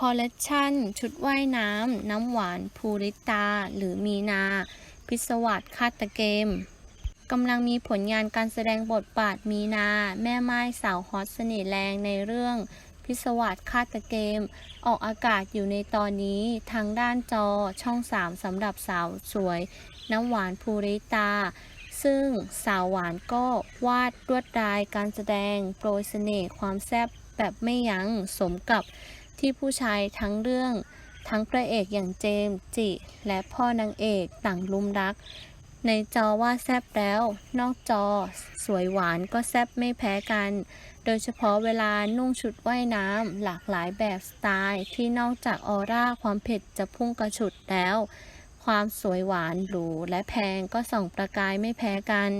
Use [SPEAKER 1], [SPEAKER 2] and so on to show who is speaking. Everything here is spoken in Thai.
[SPEAKER 1] คอลเลกชันชุดว่ายน้ำ น้ำหวานภูริตา หรือมีนา พิศวัตคาตเกมกำลังมีผลงานการแสดงบทบาทมีนา แม่ไม้สาวฮอตเสน่ห์แรงในเรื่องพิศวัตคาตเกม ออกอากาศอยู่ในตอนนี้ทางด้านจอช่อง 3สำหรับสาวสวย น้ำหวานภูริตา ซึ่งสาวหวานก็วาดลวดลายการแสดงโปรยเสน่ห์ความแซ่บแบบไม่ยัง้งสมกับ ที่ผู้ชายทั้งเรื่อง ทั้งพระเอกอย่างเจมจิ และพ่อนางเอกต่างลุมรัก ในจอว่าแซบแล้ว นอกจอ สวยหวานก็แซบไม่แพ้กัน โดยเฉพาะเวลานุ่งชุดว่ายน้ำหลากหลายแบบสไตล์ ที่นอกจากออร่าความเผ็ดจะพุ่งกระฉุดแล้ว ความสวยหวานหรูและแพงก็ส่องประกายไม่แพ้กัน